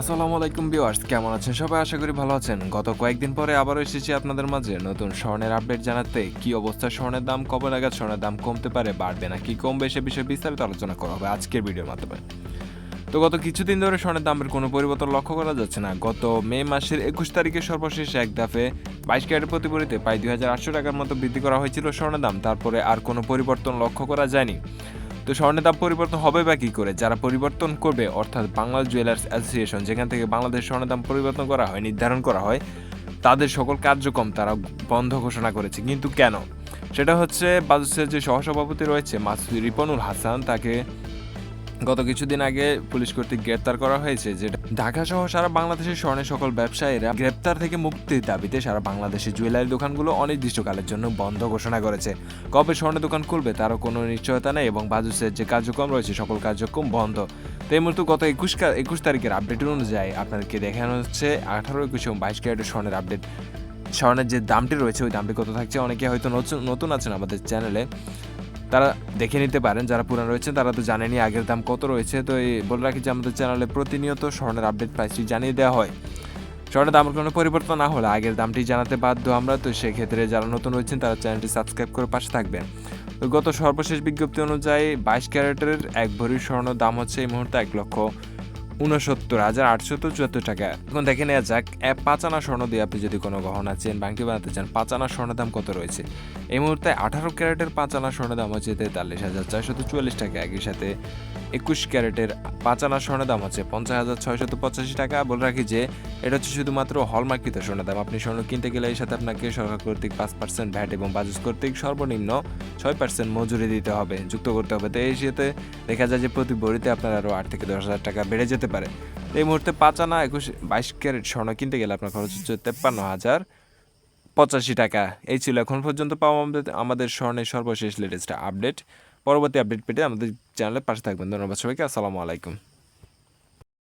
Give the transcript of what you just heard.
আসসালামু আলাইকুম ভিউয়ার্স, কেমন আছেন সবাই? আশা করি ভালো আছেন। গত কয়েকদিন পরে আবারও এসেছি আপনাদের মাঝে নতুন স্বর্ণের আপডেট জানাতে। কি অবস্থা? স্বর্ণের দাম কবে নাগাদ? স্বর্ণের দাম কমতে পারে, বাড়বে না, কি কমবে সে বিষয়ে বিস্তারিত আলোচনা করা হবে আজকের ভিডিওর মাধ্যমে। তো গত কিছুদিন ধরে স্বর্ণের দামের কোনো পরিবর্তন লক্ষ্য করা যাচ্ছে না। গত মে মাসের একুশ তারিখে সর্বশেষ এক দাফে বাইশ ক্যারেটের প্রতি ভরিতে প্রায় দুই হাজার আটশো টাকার মতো বৃদ্ধি করা হয়েছিল স্বর্ণের দাম। তারপরে আর কোনো পরিবর্তন লক্ষ্য করা যায়নি। তো স্বর্ণের দাম পরিবর্তন হবে বা কী করে? যারা পরিবর্তন করবে, অর্থাৎ বাংলা জুয়েলার্স অ্যাসোসিয়েশন, যেখান থেকে বাংলাদেশ স্বর্ণের দাম পরিবর্তন করা হয়, নির্ধারণ করা হয়, তাদের সকল কার্যক্রম তারা বন্ধ ঘোষণা করেছে। কিন্তু কেন? সেটা হচ্ছে বাজুসের যে সহসভাপতি রয়েছে মাসুদ রিপনুল হাসান, তাকে গত কিছুদিন আগে পুলিশ কর্তৃক গ্রেপ্তার করা হয়েছে, যেটা ঢাকা সহ সারা বাংলাদেশের স্বর্ণের সকল ব্যবসায়ীরা গ্রেপ্তার থেকে মুক্তির দাবিতে সারা বাংলাদেশের জুয়েলারি দোকানগুলো অনির্দিষ্টকালের জন্য বন্ধ ঘোষণা করেছে। কবে স্বর্ণের দোকান খুলবে তারও কোনো নিশ্চয়তা নেই এবং বাজুসের যে কার্যক্রম রয়েছে, সকল কার্যক্রম বন্ধ। তো এই মুহূর্তে গত একুশ একুশ তারিখের আপডেট অনুযায়ী আপনাদেরকে দেখানো হচ্ছে আঠারো, একুশ এবং বাইশ ক্যারেটের স্বর্ণের আপডেট স্বর্ণের যে দামটি রয়েছে, ওই দামটি কত থাকছে? অনেকে হয়তো নতুন নতুন আছেন আমাদের চ্যানেলে। তারা দেখে নিতে পারেন, যারা পুরান রয়েছেন, তারা তো জানেনি আগের দাম কত রয়েছে। তো এই বলে রাখি যে, আমাদের চ্যানেলে প্রতিনিয়ত স্বর্ণের আপডেট প্রাইসটি জানিয়ে দেওয়া হয়। স্বর্ণের দামের কোনো পরিবর্তন না হলে আগের দামটি জানাতে বাধ্য আমরা। তো সেক্ষেত্রে যারা নতুন রয়েছেন, তারা চ্যানেলটি সাবস্ক্রাইব করে পাশে থাকবেন। গত সর্বশেষ বিজ্ঞপ্তি অনুযায়ী বাইশ ক্যারেটের এক ভরির স্বর্ণ দাম হচ্ছে এই মুহূর্তে এক লক্ষ উনসত্তর হাজার আটশত চুয়াত্তর টাকা। এখন দেখে নেওয়া যাক এক পাঁচ আনা স্বর্ণ দিয়ে আপনি যদি কোনো গহনা চেন বাংটি বানাতে চান, পাঁচ আনা স্বর্ণের দাম কত রয়েছে? এই মুহূর্তে আঠারো ক্যারেটের পাঁচ আনা স্বর্ণের দাম হচ্ছে তেতাল্লিশ হাজার চারশত চুয়াল্লিশ টাকা। একই সাথে একুশ ক্যারেটের পাঁচ আনা স্বর্ণের দাম হচ্ছে পঞ্চাশ হাজার ছয়শত পঁচাশি টাকা। বলে রাখি যে, এটা হচ্ছে শুধুমাত্র হলমার্কিত স্বর্ণের দাম। আপনি স্বর্ণ কিনতে গেলে এর সাথে আপনাকে সরকার কর্তৃক পাঁচ পার্সেন্ট ভ্যাট এবং বাজাজ কর্তৃক সর্বনিম্ন ছয় পার্সেন্ট মজুরি দিতে হবে, যুক্ত করতে হবে। তো এই সাথে দেখা যায় যে প্রতি বড়িতে আপনার আরও আট থেকে দশ হাজার টাকা বেড়ে যেতে পারে। এই মুহূর্তে পাঁচ আনা একুশ, বাইশ ক্যারেট স্বর্ণ কিনতে গেলে আপনার খরচ হচ্ছে তেপ্পান্ন হাজার পঁচাশি টাকা। এই ছিল এখন পর্যন্ত পাওয়া আমাদের আমাদের স্বর্ণের সর্বশেষ লেটেস্ট আপডেট পরবর্তী আপডেট পেতে আমাদের চ্যানেলের পাশে থাকবেন। ধন্যবাদ সবাইকে। আসসালামু আলাইকুম।